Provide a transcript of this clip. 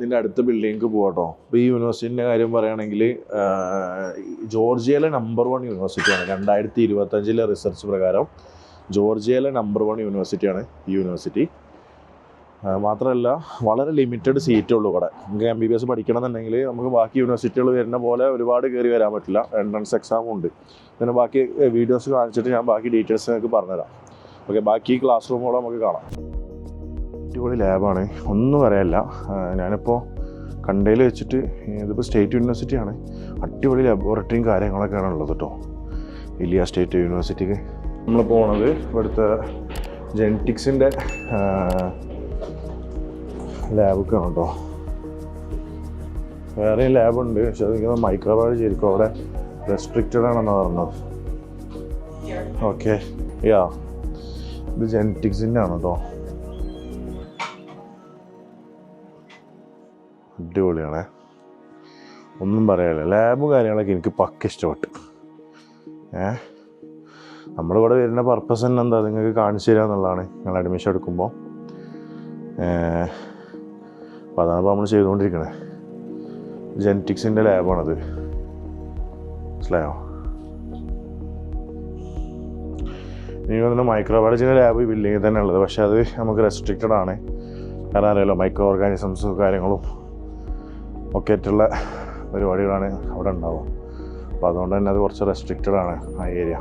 നിന്റെ അടുത്ത ബിൽഡിങ്ങിക്ക് പോകട്ടോ ഇപ്പോൾ ഈ യൂണിവേഴ്സിറ്റിന്റെ കാര്യം പറയുകയാണെങ്കിൽ ജോർജിയയിലെ നമ്പർ വൺ യൂണിവേഴ്സിറ്റിയാണ് രണ്ടായിരത്തി ഇരുപത്തഞ്ചിലെ റിസർച്ച് പ്രകാരം ജോർജിയയിലെ നമ്പർ വൺ യൂണിവേഴ്സിറ്റിയാണ് ഈ യൂണിവേഴ്സിറ്റി മാത്രമല്ല വളരെ ലിമിറ്റഡ് സീറ്റേ ഉള്ളൂ ഇവിടെ. നമുക്ക് എം ബി ബി എസ് പഠിക്കണമെന്നുണ്ടെങ്കിൽ നമുക്ക് ബാക്കി യൂണിവേഴ്സിറ്റികൾ വരുന്ന പോലെ ഒരുപാട് കയറി വരാൻ പറ്റില്ല. എൻട്രൻസ് എക്സാമും ഉണ്ട്. പിന്നെ ബാക്കി വീഡിയോസ് കാണിച്ചിട്ട് ഞാൻ ബാക്കി ഡീറ്റെയിൽസ് നിങ്ങൾക്ക് പറഞ്ഞുതരാം. ഓക്കെ ബാക്കി ക്ലാസ് റൂമുകളും നമുക്ക് കാണാം. അടിപൊളി ലാബാണ്. ഒന്നും പറയാനില്ല ആ, ഞാനിപ്പോൾ കണ്ടയിൽ വെച്ചിട്ട് ഇതിപ്പോൾ സ്റ്റേറ്റ് യൂണിവേഴ്സിറ്റിയാണ്. അടിപൊളി ലബോറട്ടറിയും കാര്യങ്ങളൊക്കെയാണ് ഉള്ളത് കേട്ടോ ഇല്ലിയ സ്റ്റേറ്റ് യൂണിവേഴ്സിറ്റിക്ക്. നമ്മൾ പോണത് ഇവിടുത്തെ ജെനറ്റിക്സിന്റെ ലാബൊക്കെയാണ് കേട്ടോ വേറെയും ലാബുണ്ട് പക്ഷെ അതിങ്ങനെ മൈക്രോബയോളജി ആയിരിക്കും. അവിടെ റെസ്ട്രിക്റ്റഡ് ആണെന്ന് പറഞ്ഞത്. ഓക്കെ യാ ഇത് ജെനറ്റിക്സിന്റെ ആണ് കേട്ടോ അടിപൊളിയാണേ. ഒന്നും പറയാനില്ല ലാബ് കാര്യങ്ങളൊക്കെ എനിക്ക് പക്ക ഇഷ്ടപ്പെട്ടു. ഏ? നമ്മളിവിടെ വരുന്ന പർപ്പസ് തന്നെ എന്താ? നിങ്ങൾക്ക് കാണിച്ചു തരിക എന്നുള്ളതാണ് നിങ്ങൾ അഡ്മിഷൻ എടുക്കുമ്പോൾ. അപ്പോൾ അതാണ് ഇപ്പോൾ നമ്മൾ ചെയ്തുകൊണ്ടിരിക്കണേ. ജെനറ്റിക്സിന്റെ ലാബാണത് മനസ്സിലായോ? ഇനി വന്നിട്ട് മൈക്രോബയോളജിന്റെ ലാബ് ഈ ബിൽഡിങ്ങിൽ തന്നെ ഉള്ളത് പക്ഷേ അത് നമുക്ക് റെസ്ട്രിക്റ്റഡ് ആണ്. കാരണം അറിയാലോ മൈക്രോ ഓർഗാനിസംസും കാര്യങ്ങളും ഒക്കെ ആയിട്ടുള്ള പരിപാടികളാണ് അവിടെ ഉണ്ടാവുക. അപ്പോൾ അതുകൊണ്ട് തന്നെ അത് കുറച്ച് റെസ്ട്രിക്റ്റഡ് ആണ് ആ ഏരിയ